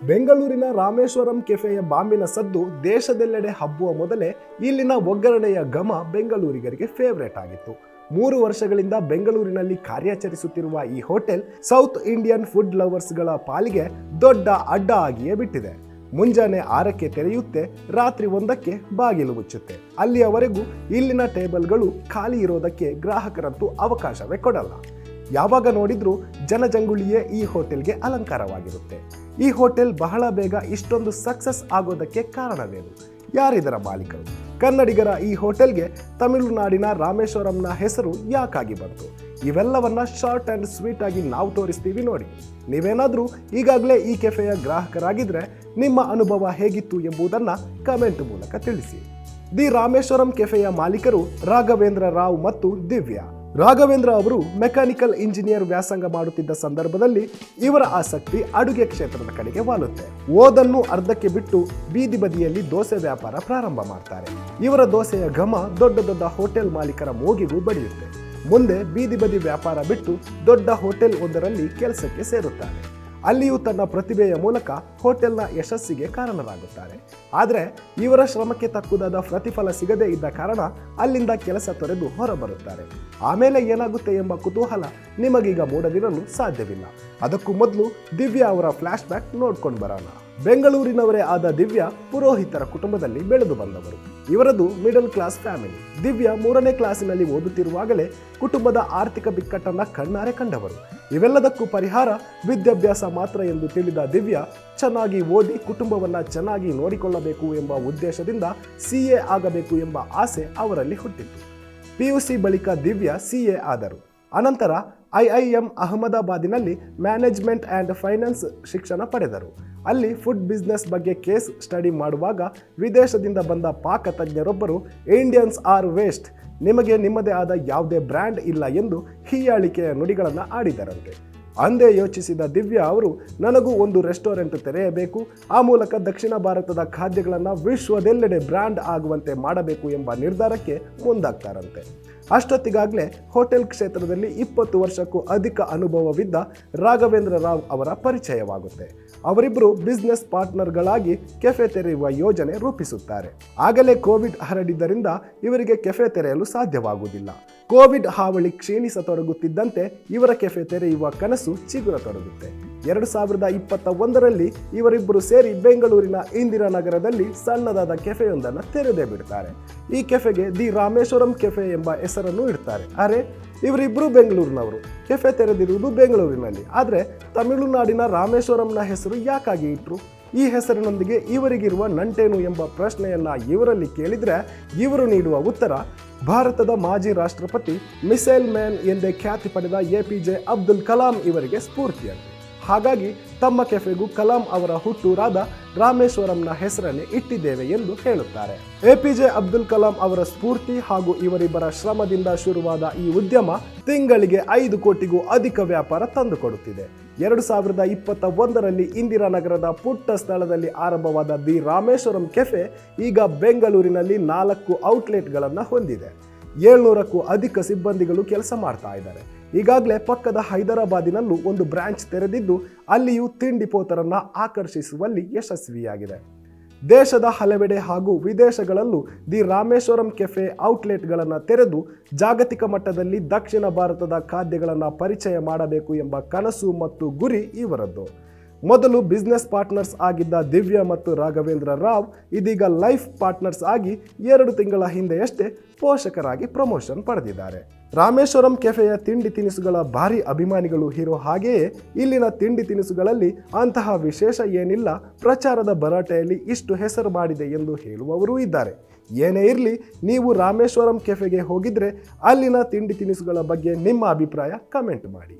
ಬೆಂಗಳೂರಿನ ರಾಮೇಶ್ವರಂ ಕೆಫೆಯ ಬಾಂಬಿನ ಸದ್ದು ದೇಶದೆಲ್ಲೆಡೆ ಹಬ್ಬುವ ಮೊದಲೇ ಇಲ್ಲಿನ ಒಗ್ಗರಣೆಯ ಘಮ ಬೆಂಗಳೂರಿಗರಿಗೆ ಫೇವರೇಟ್ ಆಗಿತ್ತು. ಮೂರು ವರ್ಷಗಳಿಂದ ಬೆಂಗಳೂರಿನಲ್ಲಿ ಕಾರ್ಯಾಚರಿಸುತ್ತಿರುವ ಈ ಹೋಟೆಲ್ ಸೌತ್ ಇಂಡಿಯನ್ ಫುಡ್ ಲವರ್ಸ್ಗಳ ಪಾಲಿಗೆ ದೊಡ್ಡ ಅಡ್ಡ ಆಗಿಯೇ ಬಿಟ್ಟಿದೆ. ಮುಂಜಾನೆ ಆರಕ್ಕೆ ತೆರೆಯುತ್ತೆ, ರಾತ್ರಿ ಒಂದಕ್ಕೆ ಬಾಗಿಲು ಮುಚ್ಚುತ್ತೆ. ಅಲ್ಲಿಯವರೆಗೂ ಇಲ್ಲಿನ ಟೇಬಲ್ಗಳು ಖಾಲಿ ಇರೋದಕ್ಕೆ ಗ್ರಾಹಕರಂತೂ ಅವಕಾಶವೇ ಕೊಡಲ್ಲ. ಯಾವಾಗ ನೋಡಿದ್ರೂ ಜನಜಂಗುಳಿಯೇ ಈ ಹೋಟೆಲ್ಗೆ ಅಲಂಕಾರವಾಗಿರುತ್ತೆ. ಈ ಹೋಟೆಲ್ ಬಹಳ ಬೇಗ ಇಷ್ಟೊಂದು ಸಕ್ಸಸ್ ಆಗೋದಕ್ಕೆ ಕಾರಣವೇನು? ಯಾರಿದರ ಮಾಲೀಕರು? ಕನ್ನಡಿಗರ ಈ ಹೋಟೆಲ್ಗೆ ತಮಿಳುನಾಡಿನ ರಾಮೇಶ್ವರಂನ ಹೆಸರು ಯಾಕಾಗಿ ಬಂತು? ಇವೆಲ್ಲವನ್ನ ಶಾರ್ಟ್ ಆ್ಯಂಡ್ ಸ್ವೀಟ್ ಆಗಿ ನಾವು ತೋರಿಸ್ತೀವಿ ನೋಡಿ. ನೀವೇನಾದರೂ ಈಗಾಗಲೇ ಈ ಕೆಫೆಯ ಗ್ರಾಹಕರಾಗಿದ್ದರೆ ನಿಮ್ಮ ಅನುಭವ ಹೇಗಿತ್ತು ಎಂಬುದನ್ನು ಕಮೆಂಟ್ ಮೂಲಕ ತಿಳಿಸಿ. ದಿ ರಾಮೇಶ್ವರಂ ಕೆಫೆಯ ಮಾಲೀಕರು ರಾಘವೇಂದ್ರ ರಾವ್ ಮತ್ತು ದಿವ್ಯಾ. ರಾಘವೇಂದ್ರ ಅವರು ಮೆಕ್ಯಾನಿಕಲ್ ಇಂಜಿನಿಯರ್ ವ್ಯಾಸಂಗ ಮಾಡುತ್ತಿದ್ದ ಸಂದರ್ಭದಲ್ಲಿ ಇವರ ಆಸಕ್ತಿ ಅಡುಗೆ ಕ್ಷೇತ್ರದ ಕಡೆಗೆ ವಾಲುತ್ತೆ. ಓದನ್ನು ಅರ್ಧಕ್ಕೆ ಬಿಟ್ಟು ಬೀದಿ ಬದಿಯಲ್ಲಿ ದೋಸೆ ವ್ಯಾಪಾರ ಪ್ರಾರಂಭ ಮಾಡ್ತಾರೆ. ಇವರ ದೋಸೆಯ ಘಮ ದೊಡ್ಡ ದೊಡ್ಡ ಹೋಟೆಲ್ ಮಾಲೀಕರ ಮೂಗಿಗೂ ಬಡಿಯುತ್ತೆ. ಮುಂದೆ ಬೀದಿ ಬದಿ ವ್ಯಾಪಾರ ಬಿಟ್ಟು ದೊಡ್ಡ ಹೋಟೆಲ್ ಒಂದರಲ್ಲಿ ಕೆಲಸಕ್ಕೆ ಸೇರುತ್ತಾರೆ. ಅಲ್ಲಿಯೂ ತನ್ನ ಪ್ರತಿಭೆಯ ಮೂಲಕ ಹೋಟೆಲ್ನ ಯಶಸ್ಸಿಗೆ ಕಾರಣರಾಗುತ್ತಾರೆ. ಆದರೆ ಇವರ ಶ್ರಮಕ್ಕೆ ತಕ್ಕುದಾದ ಪ್ರತಿಫಲ ಸಿಗದೇ ಇದ್ದ ಕಾರಣ ಅಲ್ಲಿಂದ ಕೆಲಸ ತೊರೆದು ಹೊರಬರುತ್ತಾರೆ. ಆಮೇಲೆ ಏನಾಗುತ್ತೆ ಎಂಬ ಕುತೂಹಲ ನಿಮಗೀಗ ಮೂಡದಿರಲು ಸಾಧ್ಯವಿಲ್ಲ. ಅದಕ್ಕೂ ಮೊದಲು ದಿವ್ಯಾ ಅವರ ಫ್ಲ್ಯಾಶ್ ಬ್ಯಾಕ್ ನೋಡ್ಕೊಂಡು ಬರೋಣ. ಬೆಂಗಳೂರಿನವರೇ ಆದ ದಿವ್ಯಾ ಪುರೋಹಿತರ ಕುಟುಂಬದಲ್ಲಿ ಬೆಳೆದು ಬಂದವರು. ಇವರದು ಮಿಡಲ್ ಕ್ಲಾಸ್ ಫ್ಯಾಮಿಲಿ ದಿವ್ಯಾ ಮೂರನೇ ಕ್ಲಾಸಿನಲ್ಲಿ ಓದುತ್ತಿರುವಾಗಲೇ ಕುಟುಂಬದ ಆರ್ಥಿಕ ಬಿಕ್ಕಟ್ಟನ್ನ ಕಣ್ಣಾರೆ ಕಂಡವರು. ಇವೆಲ್ಲದಕ್ಕೂ ಪರಿಹಾರ ವಿದ್ಯಾಭ್ಯಾಸ ಮಾತ್ರ ಎಂದು ತಿಳಿದ ದಿವ್ಯಾ ಚೆನ್ನಾಗಿ ಓದಿ ಕುಟುಂಬವನ್ನ ಚೆನ್ನಾಗಿ ನೋಡಿಕೊಳ್ಳಬೇಕು ಎಂಬ ಉದ್ದೇಶದಿಂದ ಸಿ ಎ ಆಗಬೇಕು ಎಂಬ ಆಸೆ ಅವರಲ್ಲಿ ಹುಟ್ಟಿತ್ತು ಪಿಯುಸಿ ಬಳಿಕ ದಿವ್ಯಾ ಸಿ ಎ ಆದರು. ಅನಂತರ ಐಐಎಂ ಅಹಮದಾಬಾದಿನಲ್ಲಿ ಮ್ಯಾನೇಜ್ಮೆಂಟ್ ಆ್ಯಂಡ್ ಫೈನಾನ್ಸ್ ಶಿಕ್ಷಣ ಪಡೆದರು. ಅಲ್ಲಿ ಫುಡ್ ಬಿಸ್ನೆಸ್ ಬಗ್ಗೆ ಕೇಸ್ ಸ್ಟಡಿ ಮಾಡುವಾಗ ವಿದೇಶದಿಂದ ಬಂದ ಪಾಕ ತಜ್ಞರೊಬ್ಬರು, ಇಂಡಿಯನ್ಸ್ ಆರ್ ವೇಸ್ಟ್, ನಿಮಗೆ ನಿಮ್ಮದೇ ಆದ ಯಾವುದೇ ಬ್ರ್ಯಾಂಡ್ ಇಲ್ಲ ಎಂದು ಹೀಯಾಳಿಕೆಯ ನುಡಿಗಳನ್ನು ಆಡಿದರಂತೆ. ಅಂದೇ ಯೋಚಿಸಿದ ದಿವ್ಯಾ ಅವರು, ನನಗೂ ಒಂದು ರೆಸ್ಟೋರೆಂಟ್ ತೆರೆಯಬೇಕು. ಆ ಮೂಲಕ ದಕ್ಷಿಣ ಭಾರತದ ಖಾದ್ಯಗಳನ್ನು ವಿಶ್ವದೆಲ್ಲೆಡೆ ಬ್ರ್ಯಾಂಡ್ ಆಗುವಂತೆ ಮಾಡಬೇಕು ಎಂಬ ನಿರ್ಧಾರಕ್ಕೆ ಮುಂದಾಗ್ತಾರಂತೆ. ಅಷ್ಟೊತ್ತಿಗಾಗಲೇ ಹೋಟೆಲ್ ಕ್ಷೇತ್ರದಲ್ಲಿ ಇಪ್ಪತ್ತು ವರ್ಷಕ್ಕೂ ಅಧಿಕ ಅನುಭವವಿದ್ದ ರಾಘವೇಂದ್ರ ರಾವ್ ಅವರ ಪರಿಚಯವಾಗುತ್ತೆ. ಅವರಿಬ್ಬರು ಬಿಸ್ನೆಸ್ ಪಾರ್ಟ್ನರ್ಗಳಾಗಿ ಕೆಫೆ ತೆರೆಯುವ ಯೋಜನೆ ರೂಪಿಸುತ್ತಾರೆ. ಆಗಲೇ ಕೋವಿಡ್ ಹರಡಿದ್ದರಿಂದ ಇವರಿಗೆ ಕೆಫೆ ತೆರೆಯಲು ಸಾಧ್ಯವಾಗುವುದಿಲ್ಲ. ಕೋವಿಡ್ ಹಾವಳಿ ಕ್ಷೀಣಿಸತೊಡಗುತ್ತಿದ್ದಂತೆ ಇವರ ಕೆಫೆ ತೆರೆಯುವ ಕನಸು ಚಿಗುರತೊಡಗುತ್ತೆ ಎರಡು ಸಾವಿರದ ಇಪ್ಪತ್ತ ಒಂದರಲ್ಲಿ ಇವರಿಬ್ಬರು ಸೇರಿ ಬೆಂಗಳೂರಿನ ಇಂದಿರಾನಗರದಲ್ಲಿ ಸಣ್ಣದಾದ ಕೆಫೆಯೊಂದನ್ನು ತೆರೆದೇ ಬಿಡ್ತಾರೆ. ಈ ಕೆಫೆಗೆ ದಿ ರಾಮೇಶ್ವರಂ ಕೆಫೆ ಎಂಬ ಹೆಸರನ್ನು ಇಡ್ತಾರೆ. ಅರೆ ಇವರಿಬ್ಬರು ಬೆಂಗಳೂರಿನವರು. ಕೆಫೆ ತೆರೆದಿರುವುದು ಬೆಂಗಳೂರಿನಲ್ಲಿ. ಆದರೆ, ತಮಿಳುನಾಡಿನ ರಾಮೇಶ್ವರಂನ ಹೆಸರು ಯಾಕಾಗಿ ಇಟ್ರು? ಈ ಹೆಸರಿನೊಂದಿಗೆ ಇವರಿಗಿರುವ ನಂಟೇನು ಎಂಬ ಪ್ರಶ್ನೆಯನ್ನ ಇವರಲ್ಲಿ ಕೇಳಿದ್ರೆ ಇವರು ನೀಡುವ ಉತ್ತರ, ಭಾರತದ ಮಾಜಿ ರಾಷ್ಟ್ರಪತಿ ಮಿಸೈಲ್ ಮ್ಯಾನ್ ಎಂದೇ ಖ್ಯಾತಿ ಪಡೆದ ಎ ಅಬ್ದುಲ್ ಕಲಾಂ ಇವರಿಗೆ ಸ್ಫೂರ್ತಿಯಾಗಿದೆ. ಹಾಗಾಗಿ ತಮ್ಮ ಕೆಫೆಗೂ ಕಲಾಂ ಅವರ ಹುಟ್ಟೂರಾದ ರಾಮೇಶ್ವರಂನ ಹೆಸರನ್ನೇ ಇಟ್ಟಿದ್ದೇವೆ ಎಂದು ಹೇಳುತ್ತಾರೆ. A P J Abdul Kalam ಅವರ ಸ್ಫೂರ್ತಿ ಹಾಗೂ ಇವರಿಬ್ಬರ ಶ್ರಮದಿಂದ ಶುರುವಾದ ಈ ಉದ್ಯಮ ತಿಂಗಳಿಗೆ ಐದು ಕೋಟಿಗೂ ಅಧಿಕ ವ್ಯಾಪಾರ ತಂದುಕೊಡುತ್ತಿದೆ. ಎರಡು ಸಾವಿರದ ಇಪ್ಪತ್ತ ಒಂದರಲ್ಲಿ ಇಂದಿರಾನಗರದ ಪುಟ್ಟ ಸ್ಥಳದಲ್ಲಿ ಆರಂಭವಾದ ದಿ ರಾಮೇಶ್ವರಂ ಕೆಫೆ ಈಗ ಬೆಂಗಳೂರಿನಲ್ಲಿ ನಾಲ್ಕು ಔಟ್ಲೆಟ್ಗಳನ್ನು ಹೊಂದಿದೆ. ಏಳ್ನೂರಕ್ಕೂ ಅಧಿಕ ಸಿಬ್ಬಂದಿಗಳು ಕೆಲಸ ಮಾಡ್ತಾ ಇದ್ದಾರೆ. ಈಗಾಗಲೇ ಪಕ್ಕದ ಹೈದರಾಬಾದಿನಲ್ಲೂ ಒಂದು ಬ್ರಾಂಚ್ ತೆರೆದಿದ್ದು, ಅಲ್ಲಿಯೂ ತಿಂಡಿ ಪೋತರನ್ನ ಆಕರ್ಷಿಸುವಲ್ಲಿ ಯಶಸ್ವಿಯಾಗಿದೆ. ದೇಶದ ಹಲವೆಡೆ ಹಾಗೂ ವಿದೇಶಗಳಲ್ಲೂ ದಿ ರಾಮೇಶ್ವರಂ ಕೆಫೆ ಔಟ್ಲೆಟ್ಗಳನ್ನು ತೆರೆದು ಜಾಗತಿಕ ಮಟ್ಟದಲ್ಲಿ ದಕ್ಷಿಣ ಭಾರತದ ಖಾದ್ಯಗಳನ್ನು ಪರಿಚಯ ಮಾಡಬೇಕು ಎಂಬ ಕನಸು ಮತ್ತು ಗುರಿ ಇವರದ್ದು. ಮೊದಲು ಬಿಸ್ನೆಸ್ ಪಾರ್ಟ್ನರ್ಸ್ ಆಗಿದ್ದ ದಿವ್ಯ ಮತ್ತು ರಾಘವೇಂದ್ರ ರಾವ್ ಇದೀಗ ಲೈಫ್ ಪಾರ್ಟ್ನರ್ಸ್ ಆಗಿ ಎರಡು ತಿಂಗಳ ಹಿಂದೆಯಷ್ಟೇ ಪೋಷಕರಾಗಿ ಪ್ರಮೋಷನ್ ಪಡೆದಿದ್ದಾರೆ. ರಾಮೇಶ್ವರಂ ಕೆಫೆಯ ತಿಂಡಿ ತಿನಿಸುಗಳ ಭಾರಿ ಅಭಿಮಾನಿಗಳು ಇರೋ ಹಾಗೆಯೇ ಇಲ್ಲಿನ ತಿಂಡಿ ತಿನಿಸುಗಳಲ್ಲಿ ಅಂತಹ ವಿಶೇಷ ಏನಿಲ್ಲ, ಪ್ರಚಾರದ ಭರಾಟೆಯಲ್ಲಿ ಇಷ್ಟು ಹೆಸರು ಮಾಡಿದೆ ಎಂದು ಹೇಳುವವರೂ ಇದ್ದಾರೆ. ಏನೇ ಇರಲಿ, ನೀವು ರಾಮೇಶ್ವರಂ ಕೆಫೆಗೆ ಹೋಗಿದ್ರೆ ಅಲ್ಲಿನ ತಿಂಡಿ ತಿನಿಸುಗಳ ಬಗ್ಗೆ ನಿಮ್ಮ ಅಭಿಪ್ರಾಯ ಕಮೆಂಟ್ ಮಾಡಿ.